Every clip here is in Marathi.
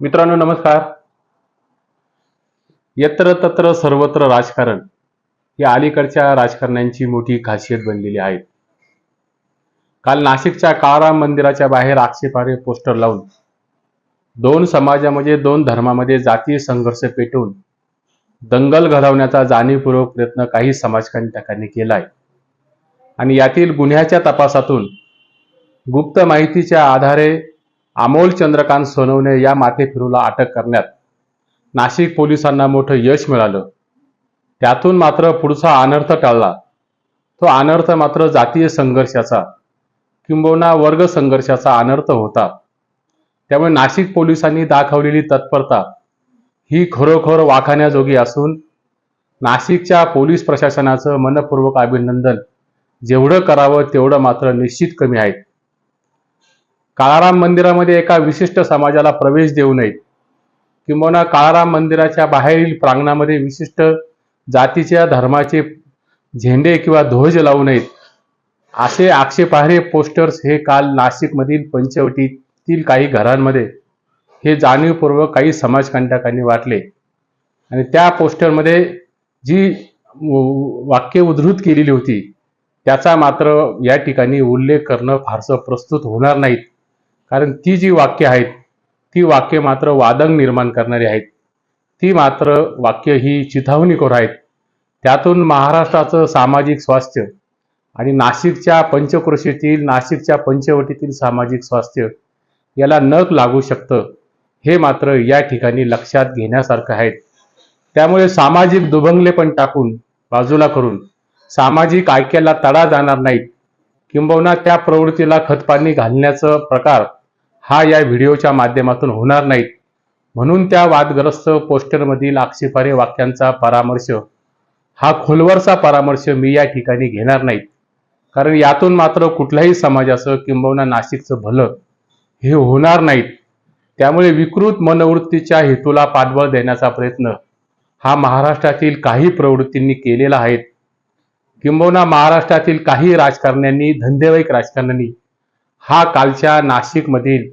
मित्रांनो नमस्कार. यत्र तत्र सर्वत्र राजकारण ही अलीकडच्या राजकारण्यांची मोठी खासियत बनलेली आहे. काल नाशिकच्या काळाराम मंदिराच्या बाहेर आक्षेपार्ह पोस्टर लावून दोन समाजामध्ये दोन धर्मामध्ये जातीय संघर्ष पेटवून दंगल घडवण्याचा जाणीवपूर्वक प्रयत्न काही समाजकंटकांनी केला आहे आणि यातील गुन्ह्याच्या तपासातून गुप्त माहितीच्या आधारे अमोल चंद्रकांत सोनवणे या माथेफिरूला अटक करण्यात नाशिक पोलिसांना मोठं यश मिळालं. त्यातून मात्र पुढचा अनर्थ टळला. तो अनर्थ मात्र जातीय संघर्षाचा किंबहुना वर्ग संघर्षाचा अनर्थ होता. त्यामुळे नाशिक पोलिसांनी दाखवलेली तत्परता ही खरोखर वाखाण्याजोगी असून नाशिकच्या पोलीस प्रशासनाचं मनपूर्वक अभिनंदन जेवढं करावं तेवढं मात्र निश्चित कमी आहे. काळाराम मंदिरामध्ये एका विशिष्ट समाजाला प्रवेश देऊ नये. किंबहुना काळाराम मंदिराच्या बाहेरील प्रांगणामध्ये विशिष्ट जातीच्या धर्माचे झेंडे किंवा ध्वज लावू नयेत. असे आक्षेपार्ह पोस्टर्स हे काल नाशिकमधील पंचवटीतील काही घरांमध्ये. हे जाणीवपूर्वक काही समाजकंटकांनी वाटले. आणि त्या पोस्टरमध्ये जी वाक्य उद्धृत केलेली होती त्याचा मात्र या ठिकाणी उल्लेख करणं फारसं प्रस्तुत होणार नाहीत. कारण ती जी वाक्य आहेत ती वाक्य मात्र वादंग निर्माण करणारी आहेत. ती मात्र वाक्य ही चिथावणीखोर आहेत. त्यातून महाराष्ट्राचं सामाजिक स्वास्थ्य आणि नाशिकच्या पंचक्रोशीतील नाशिकच्या पंचवटीतील सामाजिक स्वास्थ्य याला नक लागू शकतं हे मात्र या ठिकाणी लक्षात घेण्यासारखं आहे. त्यामुळे सामाजिक दुभंगले पण टाकून बाजूला करून सामाजिक ऐक्याला तडा जाणार नाहीत. किंबहुना त्या प्रवृत्तीला खतपाणी घालण्याचा प्रकार हा या व्हिडिओच्या माध्यमातून होणार नाहीत. म्हणून त्या वादग्रस्त पोस्टरमधील आक्षेपारे वाक्यांचा परामर्श हा खोलवरचा परामर्श मी या ठिकाणी घेणार नाहीत. कारण यातून मात्र कुठल्याही समाजाचं किंबहुना नाशिकचं भलं हे होणार नाहीत. त्यामुळे विकृत मनोवृत्तीच्या हेतूला पाठबळ देण्याचा प्रयत्न हा महाराष्ट्रातील काही प्रवृत्तींनी केलेला आहे. किंबहुना महाराष्ट्रातील काही राजकारण्यांनी धंदेवाईक राजकारण्यांनी हा कालच्या नाशिकमधील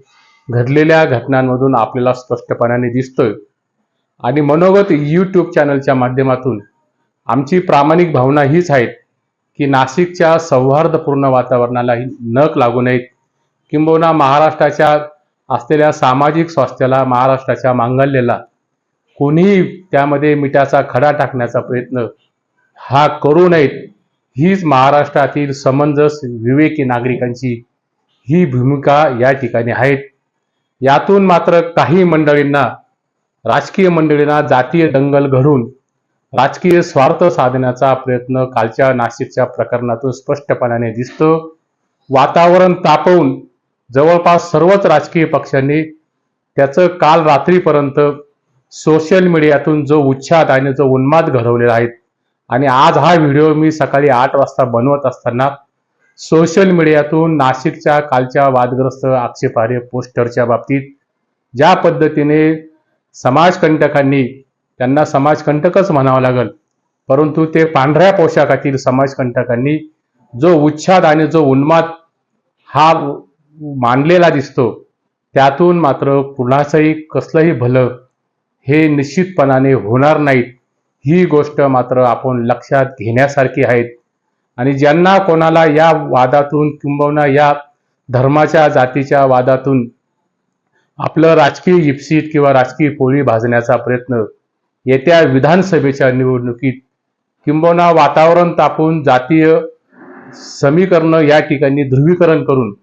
घडलेल्या घटनांमधून आपल्याला स्पष्टपणाने दिसतोय. आणि मनोगत यूट्यूब चॅनलच्या माध्यमातून आमची प्रामाणिक भावना हीच आहेत की नाशिकच्या सौहार्दपूर्ण वातावरणाला नक लागू नयेत. किंबहुना महाराष्ट्राच्या असलेल्या सामाजिक स्वास्थ्याला महाराष्ट्राच्या मांगल्याला कोणीही त्यामध्ये मिठाचा खडा टाकण्याचा प्रयत्न हा करू नयेत. हीच महाराष्ट्रातील समंजस विवेकी नागरिकांची ही भूमिका या ठिकाणी आहेत यातून मात्र काही मंडळींना राजकीय मंडळींना जातीय दंगल घडून राजकीय स्वार्थ साधण्याचा प्रयत्न कालच्या नाशिकच्या प्रकरणातून स्पष्टपणाने दिसतो. वातावरण तापवून जवळपास सर्वच राजकीय पक्षांनी त्याचं काल रात्रीपर्यंत सोशल मीडियातून जो उच्छाद आणि जो उन्माद घडवलेला आहे आणि आज हा व्हिडिओ मी सकाळी आठ वाजता बनवत असताना सोशल मीडियातून नाशिकच्या कालच्या वादग्रस्त आक्षेपार्ह पोस्टरच्या बाबतीत ज्या पद्धतीने समाजकंटकांनी त्यांना समाजकंटकच म्हणावं लागल परंतु ते पांढऱ्या पोशाखातील समाजकंटकांनी जो उच्छाद आणि जो उन्माद हा मानलेला दिसतो त्यातून मात्र कुणाचंही कसलंही भलं हे निश्चितपणाने होणार नाहीत. ही गोष्ट मात्र आपण लक्षात घेण्यासारखी आहेत आणि ज्यांना कोणाला या वादातून किंबहुना या धर्माच्या जातीच्या वादातून आपलं राजकीय इप्सित किंवा राजकीय पोळी भाजण्याचा प्रयत्न येत्या विधानसभेच्या निवडणुकीत किंबहुना वातावरण तापून जातीय समीकरणं या ठिकाणी ध्रुवीकरण करून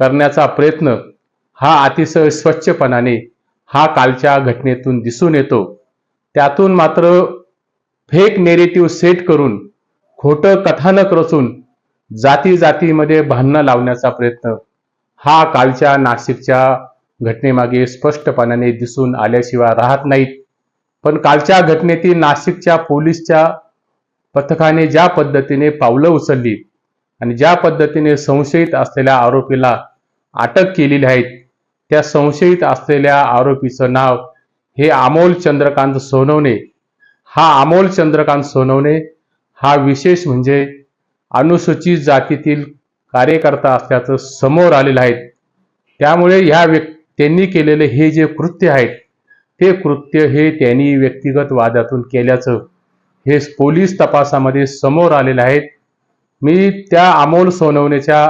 करण्याचा प्रयत्न हा अतिशय स्वच्छपणाने हा कालच्या घटनेतून दिसून येतो. त्यातून मात्र फेक नेरेटिव्ह सेट करून खोटं कथानक रचून जाती जातीमध्ये भांडणं लावण्याचा प्रयत्न. हा कालच्या नाशिकच्या घटनेमागे स्पष्टपणाने दिसून आल्याशिवाय राहत नाहीत. पण कालच्या घटनेतील नाशिकच्या पोलीसच्या पथकाने ज्या पद्धतीने पावलं उचलली आणि ज्या पद्धतीने संशयित असलेल्या आरोपीला अटक केलेली आहेत त्या संशयित असलेल्या आरोपीचं नाव हे अमोल चंद्रकांत सोनवणे हा अमोल चंद्रकांत सोनवणे हा विशेष म्हणजे अनुसूचित जातीतील कार्यकर्ता असल्याचं समोर आलेलं आहे. त्यामुळे ह्या व्यक् त्यांनी केलेले हे जे कृत्य आहेत ते कृत्य हे त्यांनी व्यक्तिगत वादातून केल्याचं हे पोलीस तपासामध्ये समोर आलेलं आहेत मी त्या अमोल सोनवणेच्या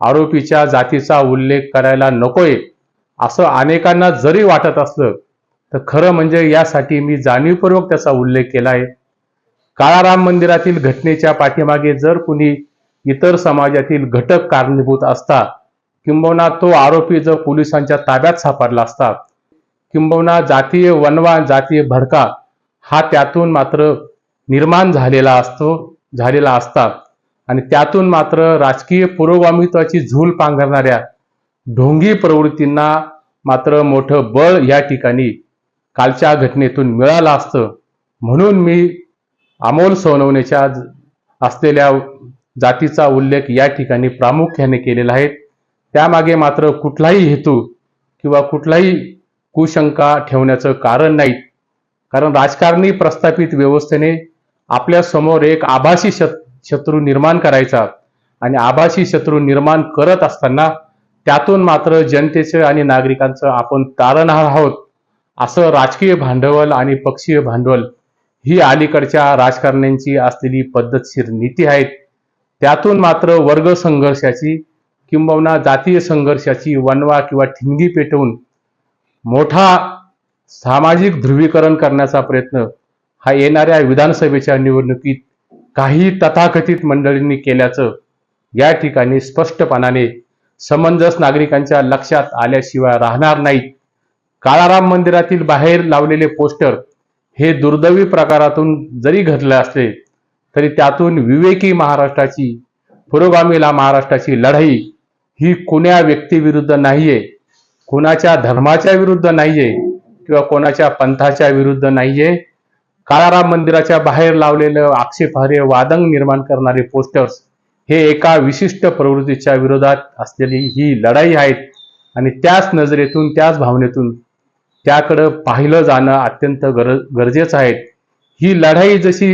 आरोपीच्या जातीचा उल्लेख करायला नकोय असं अनेकांना जरी वाटत असलं तर खरं म्हणजे यासाठी मी जाणीवपूर्वक त्याचा उल्लेख केला आहे. काळाराम मंदिरातील घटनेच्या पाठीमागे जर कुणी इतर समाजातील घटक कारणीभूत असता किंबहुना तो आरोपी जर पोलिसांच्या ताब्यात सापडला असता किंबहुना जातीय वनवा जातीय भडका हा त्यातून मात्र निर्माण झालेला असतो झालेला असता. आणि त्यातून मात्र राजकीय पुरोगामित्वाची झूल पांघरणाऱ्या ढोंगी प्रवृत्तींना मात्र मोठं बळ या ठिकाणी कालच्या घटनेतून मिळालं असतं. म्हणून मी अमोल सोनवणेच्या ज- असलेल्या जातीचा उल्लेख या ठिकाणी प्रामुख्याने केलेला आहे. त्यामागे मात्र कुठलाही हेतू किंवा कुठलाही कुशंका ठेवण्याचं कारण नाही. कारण राजकारणी प्रस्थापित व्यवस्थेने आपल्यासमोर एक आभासी शत- शत्रू निर्माण करायचा आणि आभासी शत्रू निर्माण करत असताना त्यातून मात्र जनतेचं आणि नागरिकांचं आपण तारणहार आहोत. असं राजकीय भांडवल आणि पक्षीय भांडवल ही अलीकडच्या राजकारण्यांची असलेली पद्धतशीर नीती आहेत. त्यातून मात्र वर्ग संघर्षाची किंबहुना जातीय संघर्षाची वनवा किंवा ठिणगी पेटवून मोठा सामाजिक ध्रुवीकरण करण्याचा प्रयत्न हा येणाऱ्या विधानसभेच्या निवडणुकीत काही तथाकथित मंडळींनी केल्याचं या ठिकाणी स्पष्टपणाने समंजस नागरिकांच्या लक्षात आल्याशिवाय राहणार नाहीत. काळाराम मंदिरातील बाहेर लावलेले पोस्टर हे दुर्दैवी प्रकारातून जरी घडले असले तरी त्यातून विवेकी महाराष्ट्राची पुरोगामीला महाराष्ट्राची लढाई ही कुण्या व्यक्तीविरुद्ध नाहीये कुणाच्या धर्माच्या विरुद्ध नाहीये किंवा कोणाच्या पंथाच्या विरुद्ध नाहीये काळाराम मंदिराच्या बाहेर लावलेलं आक्षेपार्ह वादंग निर्माण करणारे पोस्टर्स हे एका विशिष्ट प्रवृत्तीच्या विरोधात असलेली ही लढाई आहेत. आणि त्याच नजरेतून त्याच भावनेतून त्याकडं पाहिलं जाणं अत्यंत गरज गरजेचं आहे. ही लढाई जशी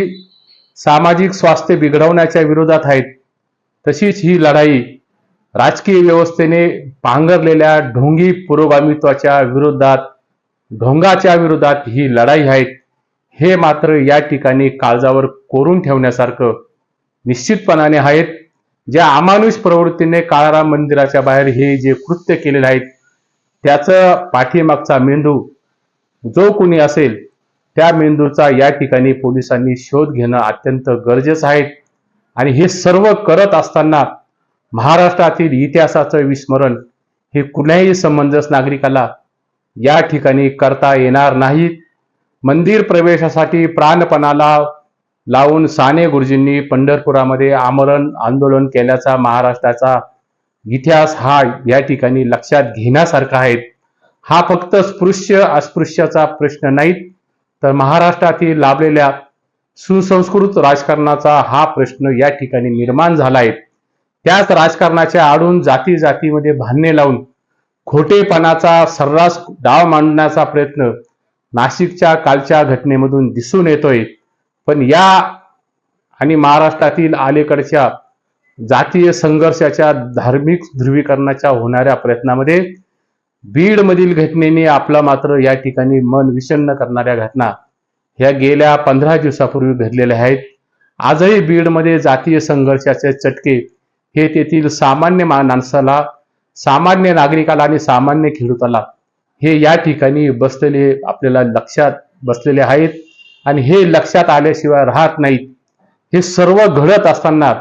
सामाजिक स्वास्थ्य बिघडवण्याच्या विरोधात आहेत तशीच ही लढाई राजकीय व्यवस्थेने पांघरलेल्या ढोंगी पुरोगामित्वाच्या विरोधात ढोंगाच्या विरोधात ही लढाई आहे. हे मात्र या ठिकाणी काळजावर कोरून ठेवण्यासारखं निश्चितपणाने आहेत. ज्या अमानुष प्रवृत्तीने काळाराम मंदिराच्या बाहेर हे जे कृत्य केलेले आहेत त्याचं पाठीमागचा मेंदू जो कुणी असेल त्या मेंदूचा या ठिकाणी पोलिसांनी शोध घेणं अत्यंत गरजेचं आहे. आणि हे सर्व करत असताना महाराष्ट्रातील इतिहासाचं विस्मरण हे कुणाही समंजस नागरिकाला या ठिकाणी करता येणार नाहीत मंदिर प्रवेशासाठी प्राणपणाला लावून साने गुरुजींनी पंढरपुरामध्ये आमरण आंदोलन केल्याचा महाराष्ट्राचा इतिहास हा या ठिकाणी लक्षात घेण्यासारखा आहे. हा फक्त स्पृश्य अस्पृश्याचा प्रश्न नाही तर महाराष्ट्रातील लाभलेल्या सुसंस्कृत राजकारणाचा हा प्रश्न या ठिकाणी निर्माण झाला आहे त्याच राजकारणाच्या आडून जाती जातीमध्ये भांडणे लावून खोटेपणाचा सर्रास डाव मांडण्याचा प्रयत्न नाशिकच्या कालच्या घटनेमधून दिसून येतोय. पण या आणि महाराष्ट्रातील अलीकडच्या जातीय संघर्षाच्या धार्मिक ध्रुवीकरणाच्या होणाऱ्या प्रयत्नामध्ये बीडमधील घटनेने आपला मात्र या ठिकाणी मन विषण्ण करणाऱ्या घटना ह्या गेल्या पंधरा दिवसापूर्वी घडलेल्या आहेत. आजही बीडमध्ये जातीय संघर्षाचे चटके हे तेथील सामान्य मा- माणसाला सामान्य नागरिकाला आणि सामान्य खेडूताला हे या ठिकाणी बसलेले आपल्याला लक्षात बसलेले आहेत. आणि हे लक्षात आल्याशिवाय राहत नाहीत. हे सर्व घडत असताना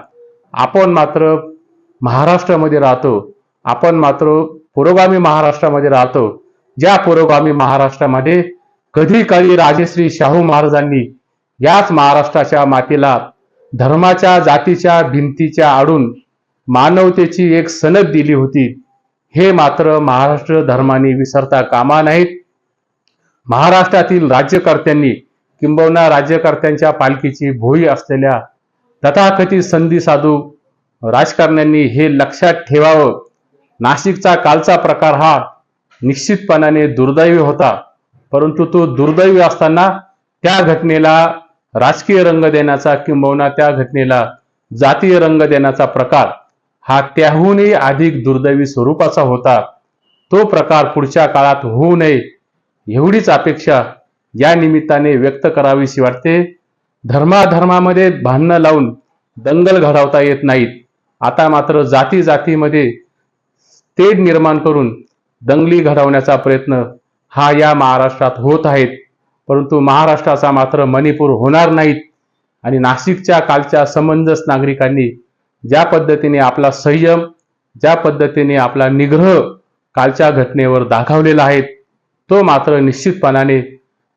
आपण मात्र महाराष्ट्रामध्ये राहतो आपण मात्र पुरोगामी महाराष्ट्रामध्ये राहतो. ज्या पुरोगामी महाराष्ट्रामध्ये कधी काळी राजश्री शाहू महाराजांनी याच महाराष्ट्राच्या मातीला धर्माच्या जातीच्या भिंतीच्या आडून मानवतेची एक सनद दिली होती हे मात्र महाराष्ट्र धर्माने विसरता कामा नाहीत महाराष्ट्रातील राज्यकर्त्यांनी किंबहुना राज्यकर्त्यांच्या पालखीची भोई असलेल्या तथाकथित संधी साधू राजकारण्यांनी हे लक्षात ठेवावं. नाशिकचा कालचा प्रकार हा निश्चितपणाने दुर्दैवी होता. परंतु तो दुर्दैवी असताना त्या घटनेला राजकीय रंग देण्याचा किंबहुना त्या घटनेला जातीय रंग देण्याचा प्रकार हा त्याहूनही अधिक दुर्दैवी स्वरूपाचा होता. तो प्रकार पुढच्या काळात होऊ नये एवढीच अपेक्षा या निमित्ताने व्यक्त करावीशी वाटते. धर्माधर्मामध्ये भांडणं लावून दंगल घडवता येत नाहीत. आता मात्र जाती जातीमध्ये तेढ निर्माण करून दंगली घडवण्याचा प्रयत्न हा या महाराष्ट्रात होत आहेत. परंतु महाराष्ट्राचा मात्र मणिपूर होणार नाहीत आणि नाशिकच्या कालच्या समंजस नागरिकांनी ज्या पद्धतीने आपला संयम ज्या पद्धतीने आपला निग्रह कालच्या घटनेवर दाखवलेला आहे तो मात्र निश्चितपणाने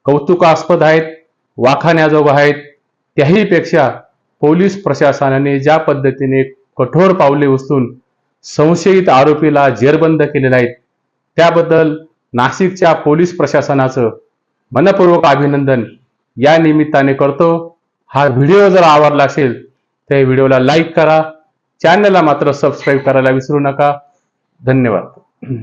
कौतुकास्पद आहेत वाखाण्याजोग आहेत त्याहीपेक्षा पोलीस प्रशासनाने ज्या पद्धतीने कठोर पावले उचलून संशयित आरोपीला जेरबंद केलेले आहेत त्याबद्दल नाशिकच्या पोलीस प्रशासनाचं मनपूर्वक अभिनंदन या निमित्ताने करतो. हा व्हिडिओ जर आवडला असेल तर व्हिडिओला लाईक करा. चॅनलला मात्र सबस्क्राईब करायला विसरू नका. धन्यवाद.